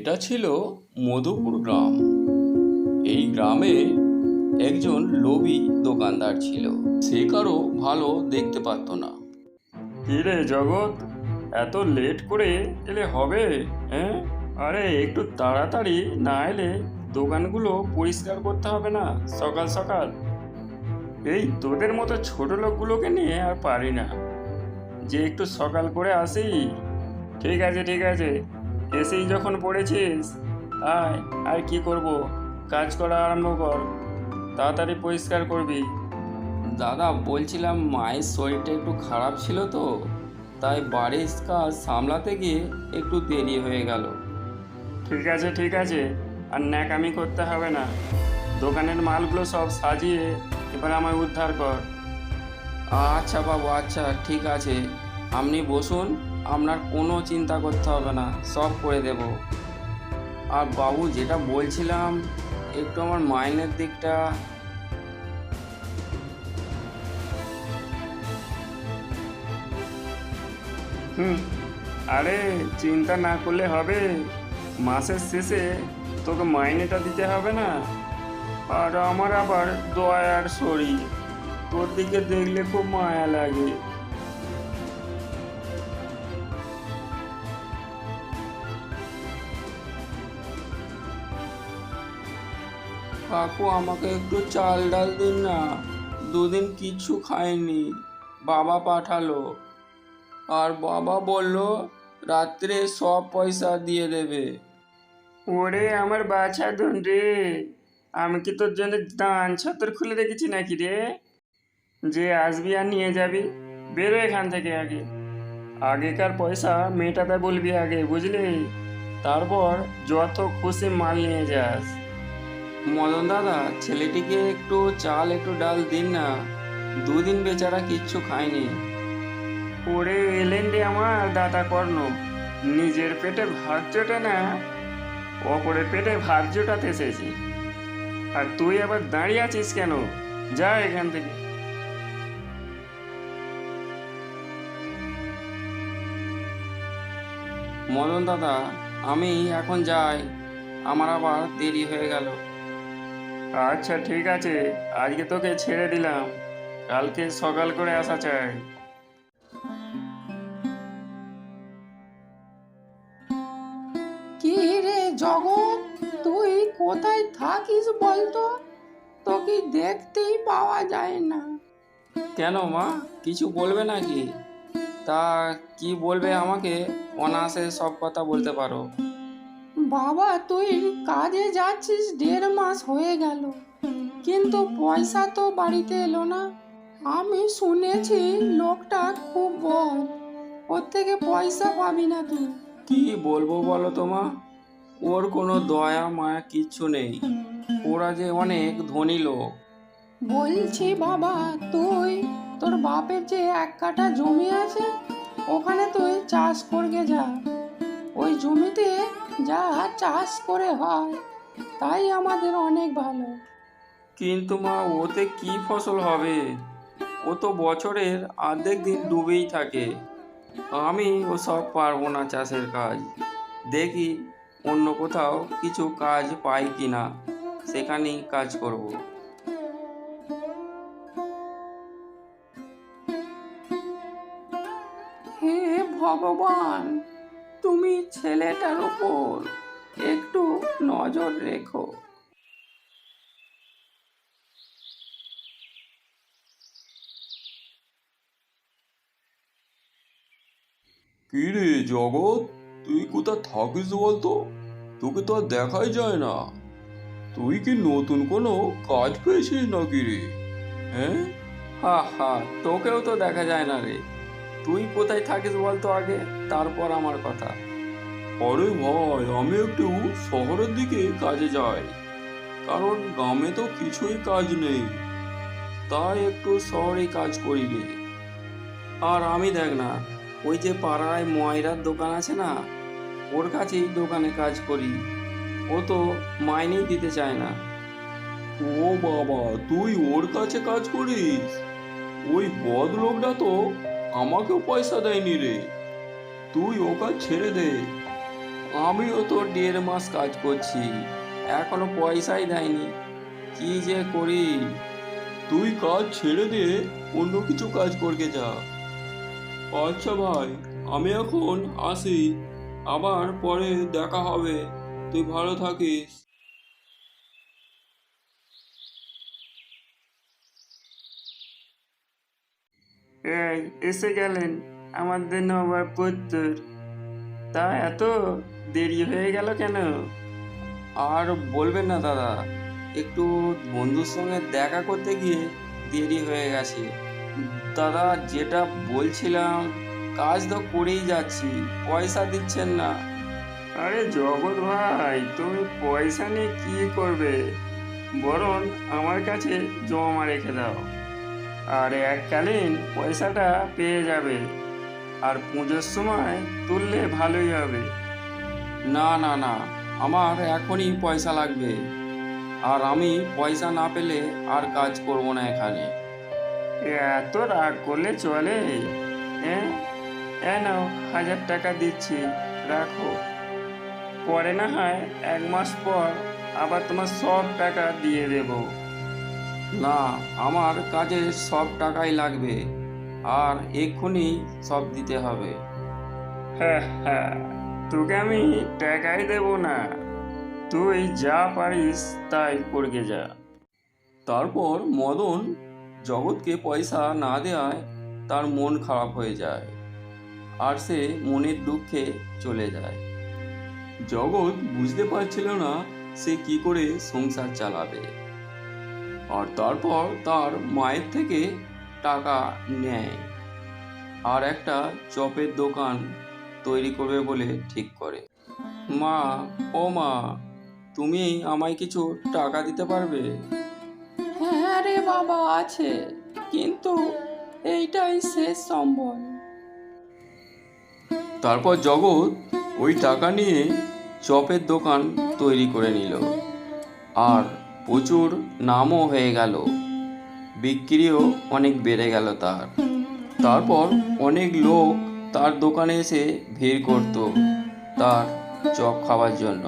এটা ছিল মধুপুর গ্রাম। এই গ্রামে একজন লোভী দোকানদার ছিল। সে কারও ভালো দেখতে পারত না। কিরে জগৎ? এত লেট করে এলে হবে হ্যাঁ? আরে একটু তাড়াতাড়ি না এলে দোকানগুলো পরিষ্কার করতে হবে না, সকাল সকাল। এই তোদের মতো ছোট লোকগুলোকে নিয়ে আর পারি না। যে একটু সকাল করে আসি। ঠিক আছে ঠিক আছে। এসেই যখন পড়েছিস আয় আর কি করব? কাজ করা আরম্ভ কর। তাড়াতাড়ি পরিষ্কার করবি। দাদা বলছিলাম মায়ের শরীরটা একটু খারাপ ছিল তো তাই বাড়ির কাজ সামলাতে গিয়ে একটু দেরি হয়ে গেল। ঠিক আছে ঠিক আছে। আর ন্যাকামি করতে হবে না। দোকানের মালগুলো সব সাজিয়ে এবার আমায় উদ্ধার কর। আচ্ছা বাবু আচ্ছা ঠিক আছে। আপনি বসুন। আপনার কোনো চিন্তা করতে হবে না, সব করে দেব। আর বাবু, যেটা বলছিলাম, একটু আমার মাইনের দিকটা। হুম, আরে চিন্তা না করলে হবে। মাসের শেষে তোকে মাইনেটা দিতে হবে না। আর আমার আবার দয়ার শরীর। তোর দিকে দেখলে খুব মায়া লাগে। কাকু, আমাকে একটু চাল ডাল দিন না। দুদিন কিছু খাইনি, বাবা পাঠালো। আর বাবা বলল, রাত্রে সব পয়সা দিয়ে দেবে। ওরে আমার বাছা ধন রে, আমি কি তোর জন্য দান ছত্তর খুলে রেখেছি নাকি রে? যে আসবি আর নিয়ে যাবি, বেরো এখান থেকে আগে। আগেকার পয়সা মেটাতে বলবি আগে, বুঝলি? তারপর যত খুশি মাল নিয়ে যাস। মদন দাদা, ছেলেটিকে একটু চাল, একটু ডাল দিন না। দুদিন বেচারা কিচ্ছু খায়নি। ওরে এলেন রে আমার দাদা কর্ণ নিজের পেটে ভাত জোটে না, অপরের পেটে ভাত জোটাতে এসেছি আর তুই আবার দাঁড়িয়ে আছিস কেন? যা এখান থেকে। মদন দাদা, আমি এখন যাই। আমার আবার দেরি হয়ে গেল। আচ্ছা ঠিক আছে। আজকে তোকে ছেড়ে দিলাম। কালকে সকাল করে আসা চাই। কি রে জগৎ তুই কোথায় থাকিস বলতো? তোকে দেখতেই পাওয়া যায় না। কেন মা? কিছু বলবে নাকি? তা কি বলবে আমাকে? অনায়াসে সব কথা বলতে পারো। বাবা তুই কাজে যাচ্ছিস দেড় মাস হয়ে গেল। কিন্তু পয়সা তো বাড়িতে এলো না। আমি শুনেছি লোকটা খুব বদ। ওর থেকে পয়সা পাবি না তুই। কি বলব বলো তোমা ওর কোনো দয়া মায়া কিচ্ছু নেই। ওরা যে অনেক ধনী লোক। বলছি বাবা তুই তোর বাপের যে এক কাঠা জমি আছে ওখানে তুই চাষ করগে যা। ওই জমিতে যা চাষ করে হয় তাই আমাদের অনেক ভালো। কিন্তু মা ওতে কি ফসল হবে? ও তো বছরের অর্ধেক দিন ডুবেই থাকে। আমি ওসব পারব না চাষের কাজ। দেখি অন্য কোথাও কিছু কাজ পাই কি না সেখানেই কাজ করব। হে ভগবান! তুমি ছেলেটার উপর একটু নজর রেখো। কি রে জগৎ? তুই কোথা থাকিস বলতো? তোকে তো আর দেখাই যায় না। তুই কি নতুন কোনো কাজ পেয়েছিস নাকি রে? হ্যাঁ? হা হা তোকেও তো দেখা যায় না রে। তুই কোথায় থাকিস বলতো আগে? তারপর আমার কথা। আরে ভাই আমি একটু শহরের দিকে কাজে যাই। কারণ গ্রামে তো কিছুই কাজ নেই। তাই একটু শহরে কাজ করি রে আর আমি দেখ না ওই যে পাড়ায় ময়রার দোকান আছে না ওর কাছেই দোকানে কাজ করি। ও তো মাইনেই দিতে চায় না। ও বাবা তুই ওর কাছে কাজ করিস? ওই বদ লোকটা তো আমাকেও পয়সা দেয়নি রে। তুই ও কাজ ছেড়ে দে। আমিও তো দেড় মাস কাজ করছি, এখনও পয়সাই দেয়নি। কি যে করি? তুই কাজ ছেড়ে দে, অন্য কিছু কাজ করকে যা। আচ্ছা ভাই, আমি এখন আসি। আবার পরে দেখা হবে। তুই ভালো থাকিস। এই এসে গেলেন আমাদের নবার পুত্র তা এত দেরি হয়ে গেল কেন? আর বলবেন না দাদা একটু বন্ধুর সঙ্গে দেখা করতে গিয়ে দেরি হয়ে গেছে। দাদা যেটা বলছিলাম কাজ তো করেই যাচ্ছি পয়সা দিচ্ছেন না। আরে জগৎ ভাই তুমি পয়সা নিয়ে কি করবে? বরং আমার কাছে জমা রেখে দাও। আর এককালীন পয়সাটা পেয়ে যাবে। আর পুজোর সময় তুললে ভালোই হবে। না না না, আমার এখনই পয়সা লাগবে। আর আমি পয়সা না পেলে আর কাজ করব না এখানে। এত রাগ করলে চলে। হ্যাঁ নাও, হাজার টাকা দিচ্ছি, রাখো। পরে না হয় এক মাস পর আবার তোমার সব টাকা দিয়ে দেবো। না আমার কাজে সব টাকাই লাগবে। আর এক্ষুনি সব দিতে হবে। হ্যাঁ হ্যাঁ তোকে আমি টাকাই দেব না। তুই যা পারিস তাই করগে যা। তারপর মদন জগৎকে পয়সা না দেওয়ায় তার মন খারাপ হয়ে যায়। আর সে মনের দুঃখে চলে যায়। জগৎ বুঝতে পারছিল না সে কি করে সংসার চালাবে। আর তারপর তার মায়ের থেকে টাকা নেয়। আর একটা চপের দোকান তৈরি করবে বলে ঠিক করে। মা, ও মা, তুমি আমায় কিছু টাকা দিতে পারবে? হ্যাঁ রে বাবা, আছে। কিন্তু এইটাই শেষ সম্বল। তারপর জগৎ ওই টাকা নিয়ে চপের দোকান তৈরি করে নিল। আর প্রচুর নামও হয়ে গেল। বিক্রিও অনেক বেড়ে গেল তার। তারপর অনেক লোক তার দোকানে এসে ভিড় করত তার চপ খাওয়ার জন্য।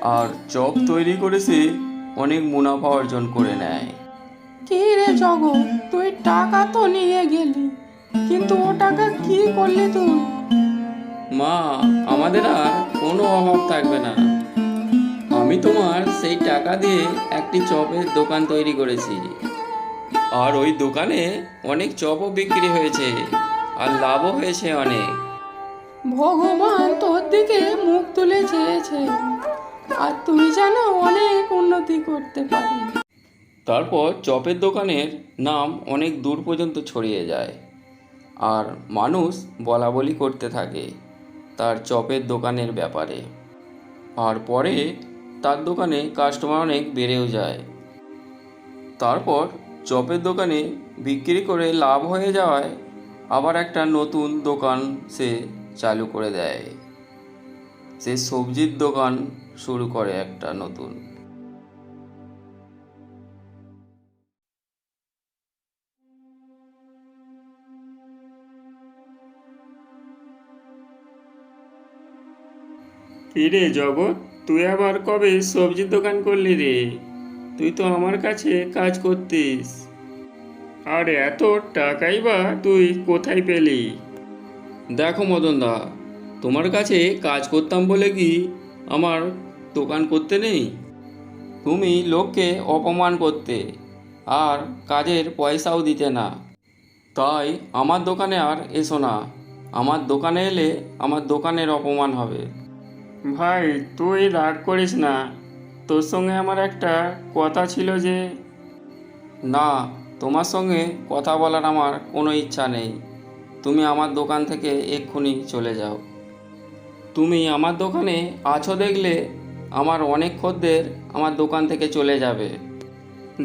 আর চপ তৈরি করে সে অনেক মুনাফা অর্জন করে নেয়। কি রে জগৎ তুই টাকা তো নিয়ে গেলি কিন্তু ও টাকা কি করলি তুই? মা আমাদের আর কোনো অভাব থাকবে না। আমি তোমার সেই টাকা দিয়ে একটি চপের দোকান তৈরি করেছি। আর ওই দোকানে অনেক চপও বিক্রি হয়েছে আর লাভও হয়েছে অনেক। ভগবান তোর দিকে মুখ তুলে চেয়েছে আর তুমি যেন অনেক উন্নতি করতে পারিস। তারপর চপের দোকানের নাম অনেক দূর পর্যন্ত ছড়িয়ে যায় আর মানুষ বলা বলি করতে থাকে তার চপের দোকানের ব্যাপারে। আর পরে তার দোকানে কাস্টমার অনেক বেড়েও যায়। তারপর চপের দোকানে বিক্রি করে লাভ হয়ে যাওয়ায় আবার একটা নতুন দোকান সে চালু করে দেয়। সে সবজির দোকান শুরু করে একটা নতুন। কি রে জগৎ? তুই আবার কবে সবজির দোকান করলি রে? তুই তো আমার কাছে কাজ করতিস। আর এত টাকাই বা তুই কোথায় পেলি? দেখো মদনদা তোমার কাছে কাজ করতাম বলে কি আমার দোকান করতে নেই? তুমি লোককে অপমান করতে আর কাজের পয়সাও দিতে না। তাই আমার দোকানে আর এসো না। আমার দোকানে এলে আমার দোকানের অপমান হবে। ভাই তুই রাগ করিস না। তোর সঙ্গে আমার একটা কথা ছিল যে না তোমার সঙ্গে কথা বলার আমার কোনো ইচ্ছা নেই। তুমি আমার দোকান থেকে এক্ষুনি চলে যাও। তুমি আমার দোকানে আছো দেখলে আমার অনেক খদ্দের আমার দোকান থেকে চলে যাবে।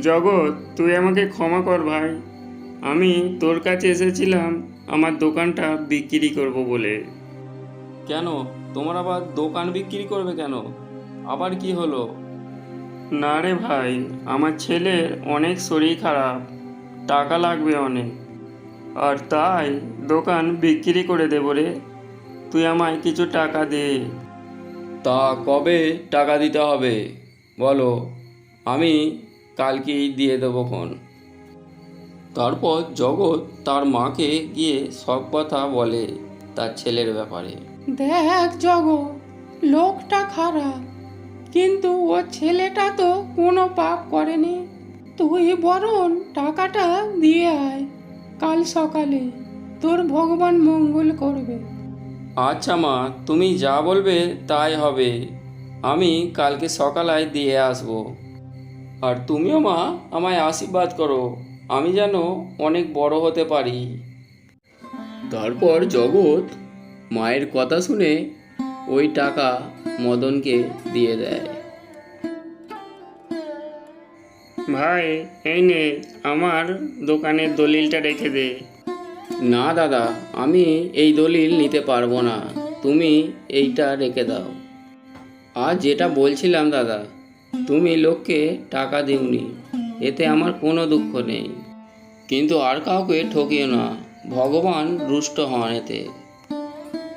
জগৎ তুই আমাকে ক্ষমা কর ভাই। আমি তোর কাছে এসেছিলাম আমার দোকানটা বিক্রি করব বলে। কেন? তোমার আবার দোকান বিক্রি করবে কেন? আবার কি হলো? না রে ভাই আমার ছেলের অনেক শরীর খারাপ টাকা লাগবে অনেক। আর তাই দোকান বিক্রি করে দেবো রে। তুই আমায় কিছু টাকা দে। তা কবে টাকা দিতে হবে? বলো আমি কালকেই দিয়ে দেবো খন তারপর জগৎ তার মাকে গিয়ে সব কথা বলে তার ছেলের ব্যাপারে। দেখ জগৎ লোকটা খারাপ কিন্তু ও ছেলেটা তো কোনো পাপ করেনি। তুই বরং টাকাটা দিয়ে আয় কাল সকালে তোর ভগবান মঙ্গল করবে। আচ্ছা মা তুমি যা বলবে তাই হবে। আমি কালকে সকালায় দিয়ে আসব। আর তুমিও মা আমায় আশীর্বাদ করো। আমি যেন অনেক বড় হতে পারি। তারপর জগৎ মায়ের কথা শুনে ওই টাকা মদনকে দিয়ে দেয়। ভাই এই নে আমার দোকানের দলিলটা রেখে দে। না দাদা আমি এই দলিল নিতে পারব না। তুমি এইটা রেখে দাও। আর যেটা বলছিলাম দাদা তুমি লোককে টাকা দিওনি। এতে আমার কোনো দুঃখ নেই। কিন্তু আর কাউকে ঠকিও না। ভগবান রুষ্ট হন এতে।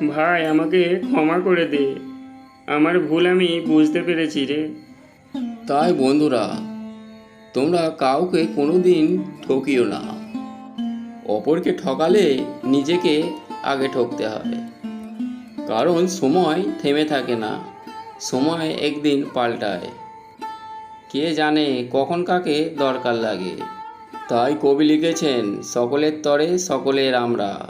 ভাই, আমাকে ক্ষমা করে দে। আমার ভুল আমি বুঝতে পেরেছি রে। তাই বন্ধুরা, তোমরা কাউকে কোনো দিন ঠকিও না। অপরকে ঠকালে নিজেকে আগে ঠকতে হবে। কারণ সময় থেমে থাকে না, সময় একদিন পাল্টায়। কে জানে কখন কাকে দরকার লাগে। তাই কবি লিখেছেন, সকলের তরে সকলের আমরা।